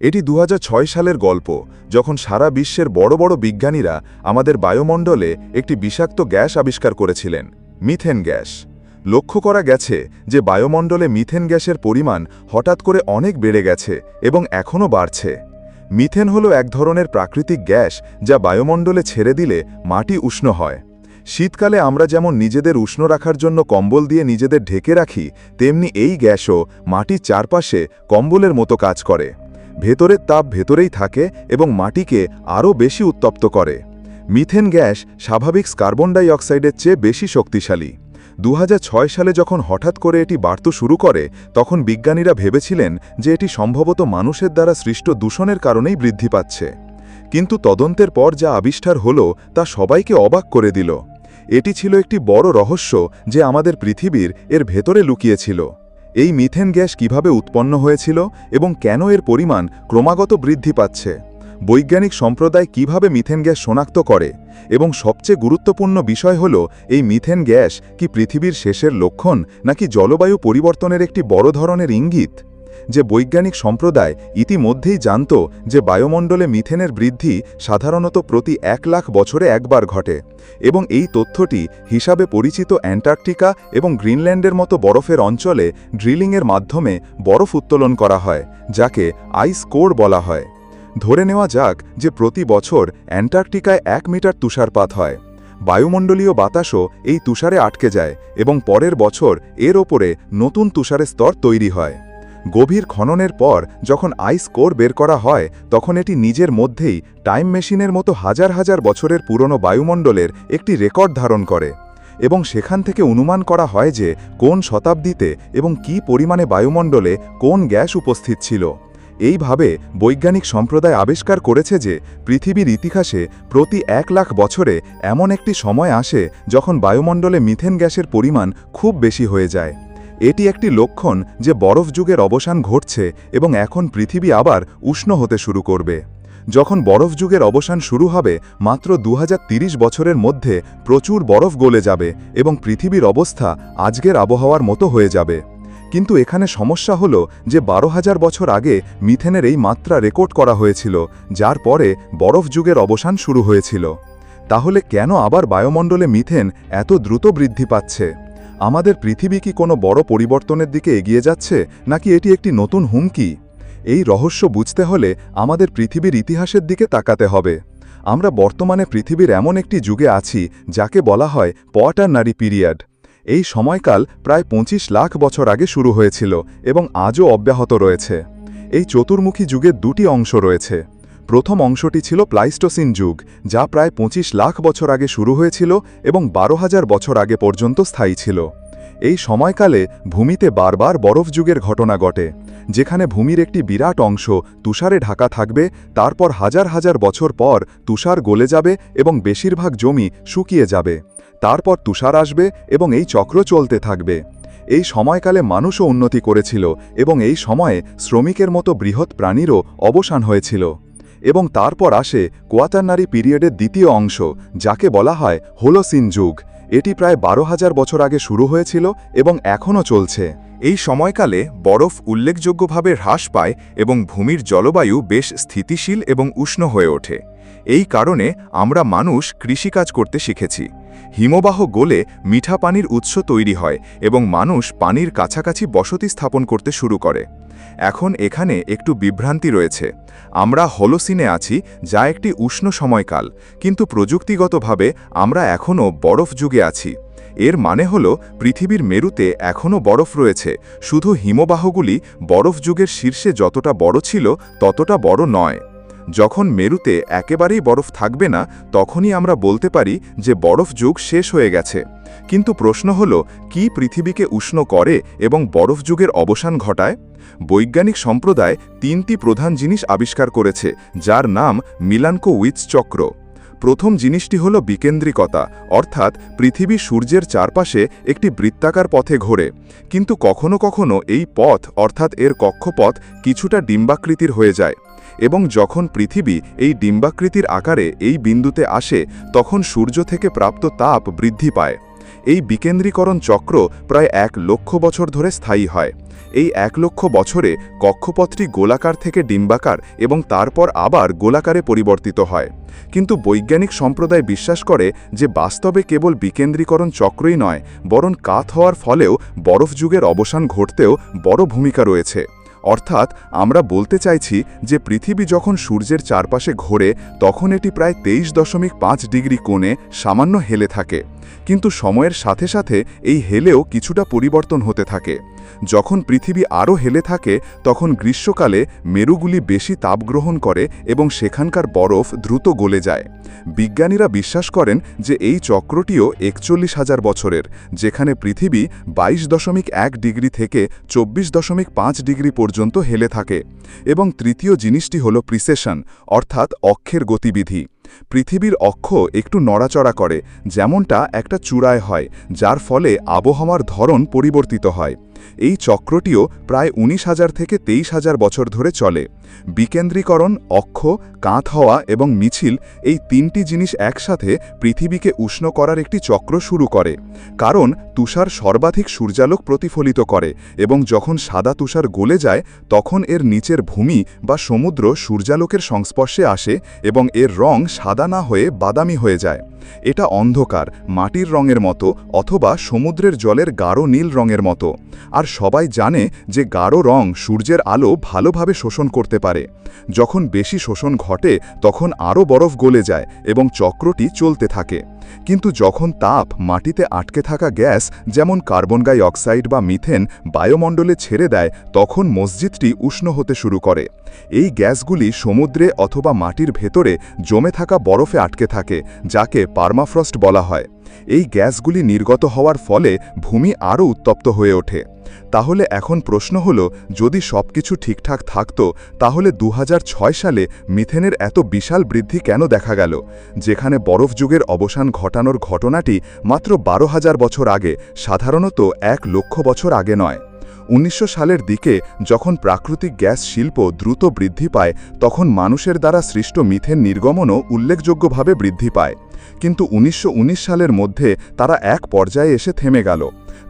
এটি দু হাজার ছয় সালের গল্প, যখন সারা বিশ্বের বড় বড় বিজ্ঞানীরা আমাদের বায়ুমণ্ডলে একটি বিষাক্ত গ্যাস আবিষ্কার করেছিলেন, মিথেন গ্যাস। লক্ষ্য করা গেছে যে বায়ুমণ্ডলে মিথেন গ্যাসের পরিমাণ হঠাৎ করে অনেক বেড়ে গেছে এবং এখনও বাড়ছে। মিথেন হলো এক ধরনের প্রাকৃতিক গ্যাস যা বায়ুমণ্ডলে ছেড়ে দিলে মাটি উষ্ণ হয়। শীতকালে আমরা যেমন নিজেদের উষ্ণ রাখার জন্য কম্বল দিয়ে নিজেদের ঢেকে রাখি, তেমনি এই গ্যাসও মাটির চারপাশে কম্বলের মতো কাজ করে। ভেতরের তাপ ভেতরেই থাকে এবং মাটিকে আরও বেশি উত্তপ্ত করে। মিথেন গ্যাস স্বাভাবিক কার্বন ডাই অক্সাইডের চেয়ে বেশি শক্তিশালী। দু হাজার ছয় সালে যখন হঠাৎ করে এটি বাড়তে শুরু করে, তখন বিজ্ঞানীরা ভেবেছিলেন যে এটি সম্ভবত মানুষের দ্বারা সৃষ্ট দূষণের কারণেই বৃদ্ধি পাচ্ছে। কিন্তু তদন্তের পর যা আবিষ্কার হল, তা সবাইকে অবাক করে দিল। এটি ছিল একটি বড় রহস্য যে আমাদের পৃথিবীর এর ভেতরে লুকিয়েছিল। এই মিথেন গ্যাস কীভাবে উৎপন্ন হয়েছিল এবং কেন এর পরিমাণ ক্রমাগত বৃদ্ধি পাচ্ছে? বৈজ্ঞানিক সম্প্রদায় কীভাবে মিথেন গ্যাস শনাক্ত করে? এবং সবচেয়ে গুরুত্বপূর্ণ বিষয় হল, এই মিথেন গ্যাস কি পৃথিবীর শেষের লক্ষণ নাকি জলবায়ু পরিবর্তনের একটি বড় ধরনের ইঙ্গিত? যে বৈজ্ঞানিক সম্প্রদায় ইতিমধ্যেই জানত যে বায়ুমণ্ডলে মিথেনের বৃদ্ধি সাধারণত প্রতি এক লাখ বছরে একবার ঘটে, এবং এই তথ্যটি হিসাবে পরিচিত অ্যান্টার্কটিকা এবং গ্রিনল্যান্ডের মতো বরফের অঞ্চলে ড্রিলিংয়ের মাধ্যমে বরফ উত্তোলন করা হয়, যাকে আইস কোর বলা হয়। ধরে নেওয়া যাক যে প্রতি বছর অ্যান্টার্কটিকায় এক মিটার তুষারপাত হয়। বায়ুমণ্ডলীয় বাতাসও এই তুষারে আটকে যায় এবং পরের বছর এর ওপরে নতুন তুষারের স্তর তৈরি হয়। গভীর খননের পর যখন আইস কোর বের করা হয়, তখন এটি নিজের মধ্যেই টাইম মেশিনের মতো হাজার হাজার বছরের পুরনো বায়ুমণ্ডলের একটি রেকর্ড ধারণ করে এবং সেখান থেকে অনুমান করা হয় যে কোন শতাব্দীতে এবং কি পরিমাণে বায়ুমণ্ডলে কোন গ্যাস উপস্থিত ছিল। এইভাবে বৈজ্ঞানিক সম্প্রদায় আবিষ্কার করেছে যে পৃথিবীর ইতিহাসে প্রতি এক লাখ বছরে এমন একটি সময় আসে যখন বায়ুমণ্ডলে মিথেন গ্যাসের পরিমাণ খুব বেশি হয়ে যায়। এটি একটি লক্ষণ যে বরফ যুগের অবসান ঘটছে এবং এখন পৃথিবী আবার উষ্ণ হতে শুরু করবে। যখন বরফ যুগের অবসান শুরু হবে, মাত্র দু বছরের মধ্যে প্রচুর বরফ গলে যাবে এবং পৃথিবীর অবস্থা আজকের আবহাওয়ার মতো হয়ে যাবে। কিন্তু এখানে সমস্যা হল যে বারো হাজার বছর আগে মিথেনের এই মাত্রা রেকর্ড করা হয়েছিল, যার পরে বরফ যুগের অবসান শুরু হয়েছিল। তাহলে কেন আবার বায়ুমণ্ডলে মিথেন এত দ্রুত বৃদ্ধি পাচ্ছে? আমাদের পৃথিবী কি কোনো বড় পরিবর্তনের দিকে এগিয়ে যাচ্ছে, নাকি এটি একটি নতুন হুমকি? এই রহস্য বুঝতে হলে আমাদের পৃথিবীর ইতিহাসের দিকে তাকাতে হবে। আমরা বর্তমানে পৃথিবীর এমন একটি যুগে আছি, যাকে বলা হয় পটারনারি পিরিয়ড। এই সময়কাল প্রায় ২৫ লাখ বছর আগে শুরু হয়েছিল এবং আজও অব্যাহত রয়েছে। এই চতুর্মুখী যুগের দুটি অংশ রয়েছে। প্রথম অংশটি ছিল প্লাইস্টোসিন যুগ, যা প্রায় ২৫ লাখ বছর আগে শুরু হয়েছিল এবং বারো হাজার বছর আগে পর্যন্ত স্থায়ী ছিল। এই সময়কালে ভূমিতে বারবার বরফ যুগের ঘটনা ঘটে, যেখানে ভূমির একটি বিরাট অংশ তুষারে ঢাকা থাকবে, তারপর হাজার হাজার বছর পর তুষার গলে যাবে এবং বেশিরভাগ জমি শুকিয়ে যাবে। তারপর তুষার আসবে এবং এই চক্র চলতে থাকবে। এই সময়কালে মানুষও উন্নতি করেছিল এবং এই সময়ে শ্রমিকের মতো বৃহৎ প্রাণীরও অবসান হয়েছিল। এবং তারপর আসে কোয়াটারনারি পিরিয়ডের দ্বিতীয় অংশ, যাকে বলা হয় হোলোসিন যুগ। এটি প্রায় বারো হাজার বছর আগে শুরু হয়েছিল এবং এখনও চলছে। এই সময়কালে বরফ উল্লেখযোগ্যভাবে হ্রাস পায় এবং ভূমির জলবায়ু বেশ স্থিতিশীল এবং উষ্ণ হয়ে ওঠে। এই কারণে আমরা মানুষ কৃষিকাজ করতে শিখেছি। হিমবাহ গোলে মিঠা পানির উৎস তৈরি হয় এবং মানুষ পানির কাছাকাছি বসতি স্থাপন করতে শুরু করে। এখন এখানে একটু বিভ্রান্তি রয়েছে। আমরা হলোসিনে আছি, যা একটি উষ্ণ সময়কাল, কিন্তু প্রযুক্তিগতভাবে আমরা এখনও বরফ যুগে আছি। এর মানে হল, পৃথিবীর মেরুতে এখনও বরফ রয়েছে, শুধু হিমবাহগুলি বরফ যুগের শীর্ষে যতটা বড় ছিল, ততটা বড় নয়। যখন মেরুতে একেবারেই বরফ থাকবে না, তখনই আমরা বলতে পারি যে বরফ যুগ শেষ হয়ে গেছে। কিন্তু প্রশ্ন হল, কি পৃথিবীকে উষ্ণ করে এবং বরফ যুগের অবসান ঘটায়? বৈজ্ঞানিক সম্প্রদায় তিনটি প্রধান জিনিস আবিষ্কার করেছে, যার নাম মিলানকো উইচ চক্র। প্রথম জিনিসটি হল বিকেন্দ্রিকতা, অর্থাৎ পৃথিবী সূর্যের চারপাশে একটি বৃত্তাকার পথে ঘোরে। কিন্তু কখনো কখনো এই পথ, অর্থাৎ এর কক্ষপথ, কিছুটা ডিম্বাকৃতির হয়ে যায়। এবং যখন পৃথিবী এই ডিম্বাকৃতির আকারে এই বিন্দুতে আসে, তখন সূর্য থেকে প্রাপ্ত তাপ বৃদ্ধি পায়। এই বিকেন্দ্রীকরণ চক্র প্রায় এক লক্ষ বছর ধরে স্থায়ী হয়। এই এক লক্ষ বছরে কক্ষপথটি গোলাকার থেকে ডিম্বাকার এবং তারপর আবার গোলাকারে পরিবর্তিত হয়। কিন্তু বৈজ্ঞানিক সম্প্রদায় বিশ্বাস করে যে বাস্তবে কেবল বিকেন্দ্রীকরণ চক্রই নয়, বরং কাত হওয়ার ফলেও বরফ যুগের অবসান ঘটতেও বড় ভূমিকা রয়েছে। অর্থাৎ আমরা বলতে চাইছি যে পৃথিবী যখন সূর্যের চারপাশে ঘোরে, তখন এটি প্রায় তেইশ দশমিক পাঁচ ডিগ্রি কোণে সামান্য হেলে থাকে। কিন্তু সময়ের সাথে সাথে এই হেলেও কিছুটা পরিবর্তন হতে থাকে। যখন পৃথিবী আরও হেলে থাকে, তখন গ্রীষ্মকালে মেরুগুলি বেশি তাপ গ্রহণ করে এবং সেখানকার বরফ দ্রুত গলে যায়। বিজ্ঞানীরা বিশ্বাস করেন যে এই চক্রটিও একচল্লিশ হাজার বছরের, যেখানে পৃথিবী বাইশ দশমিক এক ডিগ্রি থেকে চব্বিশ দশমিক পাঁচ ডিগ্রি পর্যন্ত হেলে থাকে। এবং তৃতীয় জিনিসটি হল প্রিসেশন অর্থাৎ অক্ষের গতিবিধি। পৃথিবীর অক্ষ একটু নড়াচড়া করে, যেমনটা একটা চূড়ায় হয়, যার ফলে আবহাওয়ার ধরন পরিবর্তিত হয়। এই চক্রটিও প্রায় উনিশ হাজার থেকে তেইশ হাজার বছর ধরে চলে। বিকেন্দ্রীকরণ, অক্ষ, কাঁথ হওয়া এবং মিছিল এই তিনটি জিনিস একসাথে পৃথিবীকে উষ্ণ করার একটি চক্র শুরু করে, কারণ তুষার সর্বাধিক সূর্যালোক প্রতিফলিত করে এবং যখন সাদা তুষার গলে যায়, তখন এর নিচের ভূমি বা সমুদ্র সূর্যালোকের সংস্পর্শে আসে এবং এর রং সাদা না হয়ে বাদামি হয়ে যায়। এটা অন্ধকার, মাটির রঙের মতো অথবা সমুদ্রের জলের গাঢ় নীল রঙের মতো। আর সবাই জানে যে গাঢ় রং সূর্যের আলো ভালোভাবে শোষণ করতে পারে। যখন বেশি শোষণ ঘটে, তখন আরও বরফ গলে যায় এবং চক্রটি চলতে থাকে। কিন্তু যখন তাপ মাটিতে আটকে থাকা গ্যাস, যেমন কার্বন ডাই অক্সাইড বা মিথেন, বায়ুমণ্ডলে ছেড়ে দেয়, তখন মসজিদটি উষ্ণ হতে শুরু করে। এই গ্যাসগুলি সমুদ্রে অথবা মাটির ভেতরে জমে থাকা বরফে আটকে থাকে, যাকে পার্মাফ্রস্ট বলা হয়। এই গ্যাসগুলি নির্গত হওয়ার ফলে ভূমি আরও উত্তপ্ত হয়ে ওঠে। তাহলে এখন প্রশ্ন হল, যদি সবকিছু ঠিকঠাক থাকত, তাহলে দু হাজার ছয় সালে মিথেনের এত বিশাল বৃদ্ধি কেন দেখা গেল? যেখানে বরফ যুগের অবসান ঘটানোর ঘটনাটি মাত্র বারো হাজার বছর আগে, সাধারণত এক লক্ষ বছর আগে নয়। উনিশশো সালের দিকে যখন প্রাকৃতিক গ্যাস শিল্প দ্রুত বৃদ্ধি পায়, তখন মানুষের দ্বারা সৃষ্ট মিথেন নির্গমনও উল্লেখযোগ্যভাবে বৃদ্ধি পায়। কিন্তু উনিশশো উনিশ সালের মধ্যে তারা এক পর্যায়ে এসে থেমে গেল।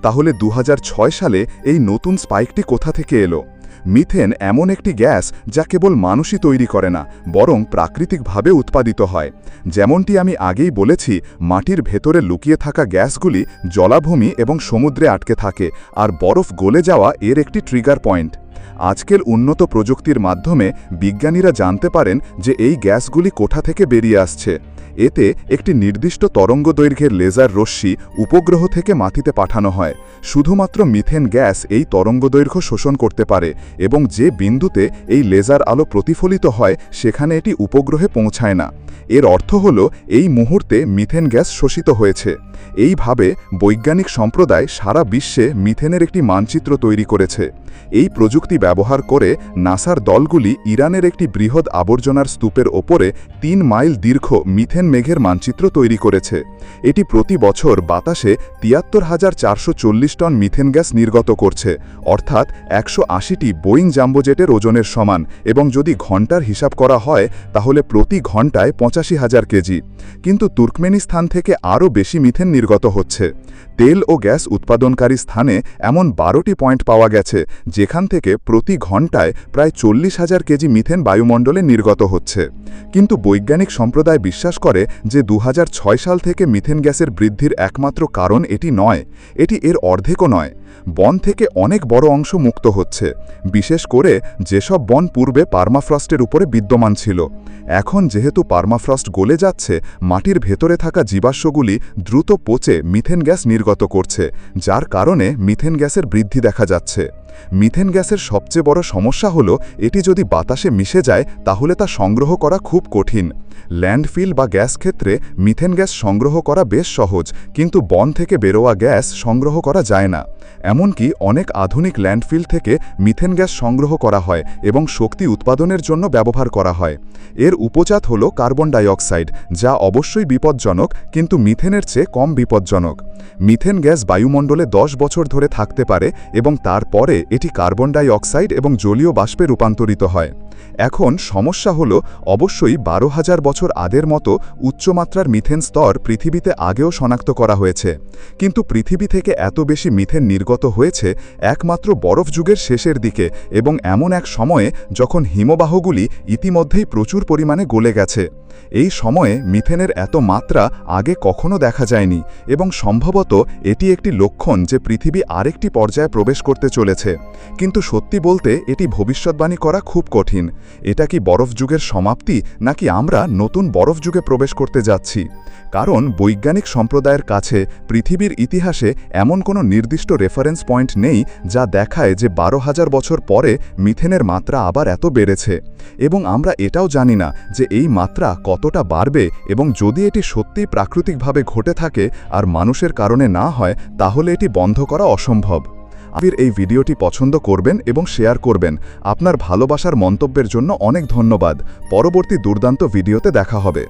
তাহলে দু হাজার ছয় সালে এই নতুন স্পাইকটি কোথা থেকে এলো? মিথেন এমন একটি গ্যাস যা কেবল মানুষই তৈরি করে না, বরং প্রাকৃতিকভাবে উৎপাদিত হয়। যেমনটি আমি আগেই বলেছি, মাটির ভেতরে লুকিয়ে থাকা গ্যাসগুলি জলাভূমি এবং সমুদ্রে আটকে থাকে, আর বরফ গলে যাওয়া এর একটি ট্রিগার পয়েন্ট আজকের উন্নত প্রযুক্তির মাধ্যমে বিজ্ঞানীরা জানতে পারেন যে এই গ্যাসগুলি কোঠা থেকে বেরিয়ে আসছে। এতে একটি নির্দিষ্ট তরঙ্গ দৈর্ঘ্যের লেজার রশ্মি উপগ্রহ থেকে মাটিতে পাঠানো হয়। শুধুমাত্র মিথেন গ্যাস এই তরঙ্গদৈর্ঘ্য শোষণ করতে পারে এবং যে বিন্দুতে এই লেজার আলো প্রতিফলিত হয় সেখানে এটি উপগ্রহে পৌঁছায় না। এর অর্থ হল এই মুহূর্তে মিথেন গ্যাস শোষিত হয়েছে। এইভাবে বৈজ্ঞানিক সম্প্রদায় সারা বিশ্বে মিথেনের একটি মানচিত্র তৈরি করেছে। এই প্রযুক্তি ব্যবহার করে নাসার দলগুলি ইরানের একটি বৃহৎ আবর্জনার স্তূপের ওপরে তিন মাইল দীর্ঘ মিথেন মেঘের মানচিত্র তৈরি করেছে। এটি প্রতি বছর বাতাসে তিয়াত্তর হাজার চারশো টন মিথেন গ্যাস নির্গত করছে, অর্থাৎ একশো আশিটি বোয়িং জাম্বোজেটের ওজনের সমান এবং যদি ঘণ্টার হিসাব করা হয়, তাহলে প্রতি ঘন্টায় পঁচাশি হাজার কেজি। কিন্তু তুর্কমেনিস্তান থেকে আরও বেশি মিথেন নির্গত হচ্ছে। তেল ও গ্যাস উৎপাদনকারী স্থানে এমন বারোটি পয়েন্ট পাওয়া গেছে, যেখান থেকে প্রতি ঘন্টায় প্রায় চল্লিশ হাজার কেজি মিথেন বায়ুমণ্ডলে নির্গত হচ্ছে। কিন্তু বৈজ্ঞানিক সম্প্রদায় বিশ্বাস করে যে দু হাজার ছয় সাল থেকে মিথেন গ্যাসের বৃদ্ধির একমাত্র কারণ এটি নয়, এটি এর অর্ধেকও নয়। বন থেকে অনেক বড় অংশ মুক্ত হচ্ছে। বিশেষ করে যেসব বন পূর্বে পার্মাফ্রস্টের উপরে বিদ্যমান ছিল। এখন যেহেতু পার্মাফ্রস্ট গলে যাচ্ছে, মাটির ভেতরে থাকা জীবাশ্মগুলি দ্রুত পচে মিথেন গ্যাস নির্গত করছে, যার কারণে মিথেন গ্যাসের বৃদ্ধি দেখা যাচ্ছে। মিথেন গ্যাসের সবচেয়ে বড় সমস্যা হল, এটি যদি বাতাসে মিশে যায়, তাহলে তা সংগ্রহ করা খুব কঠিন। ল্যান্ডফিল বা গ্যাস ক্ষেত্রে মিথেন গ্যাস সংগ্রহ করা বেশ সহজ, কিন্তু বন থেকে বেরোয়া গ্যাস সংগ্রহ করা যায় না। এমনকি অনেক আধুনিক ল্যান্ডফিল থেকে মিথেন গ্যাস সংগ্রহ করা হয় এবং শক্তি উৎপাদনের জন্য ব্যবহার করা হয়। এর উপজাত হল কার্বন ডাইঅক্সাইড, যা অবশ্যই বিপজ্জনক, কিন্তু মিথেনের চেয়ে কম বিপজ্জনক। মিথেন গ্যাস বায়ুমণ্ডলে দশ বছর ধরে থাকতে পারে এবং তারপরে এটি কার্বন ডাই অক্সাইড এবং জলীয় বাষ্পে রূপান্তরিত হয়। এখন সমস্যা হল, অবশ্যই বারো হাজার বছর আগের মতো উচ্চমাত্রার মিথেন স্তর পৃথিবীতে আগেও শনাক্ত করা হয়েছে। কিন্তু পৃথিবী থেকে এত বেশি মিথেন নির্গত হয়েছে একমাত্র বরফ যুগের শেষের দিকে এবং এমন এক সময়ে যখন হিমবাহগুলি ইতিমধ্যেই প্রচুর পরিমাণে গলে গেছে। এই সময়ে মিথেনের এত মাত্রা আগে কখনো দেখা যায়নি এবং সম্ভবত এটি একটি লক্ষণ যে পৃথিবী আরেকটি পর্যায়ে প্রবেশ করতে চলেছে। কিন্তু সত্যি বলতে এটি ভবিষ্যৎবাণী করা খুব কঠিন। এটা কি বরফ যুগের সমাপ্তি, নাকি আমরা নতুন বরফ যুগে প্রবেশ করতে যাচ্ছি? কারণ বৈজ্ঞানিক সম্প্রদায়ের কাছে পৃথিবীর ইতিহাসে এমন কোনো নির্দিষ্ট রেফারেন্স পয়েন্ট নেই যা দেখায় যে বারো হাজার বছর পরে মিথেনের মাত্রা আবার এত বেড়েছে। এবং আমরা এটাও জানি না যে এই মাত্রা কতটা বাড়বে এবং যদি এটি সত্যিই প্রাকৃতিকভাবে ঘটে থাকে আর মানুষের কারণে না হয়, তাহলে এটি বন্ধ করা অসম্ভব। আবির এই ভিডিওটি পছন্দ করবেন এবং শেয়ার করবেন। আপনার ভালোবাসার মন্তব্যের জন্য অনেক ধন্যবাদ। পরবর্তী দুর্দান্ত ভিডিওতে দেখা হবে।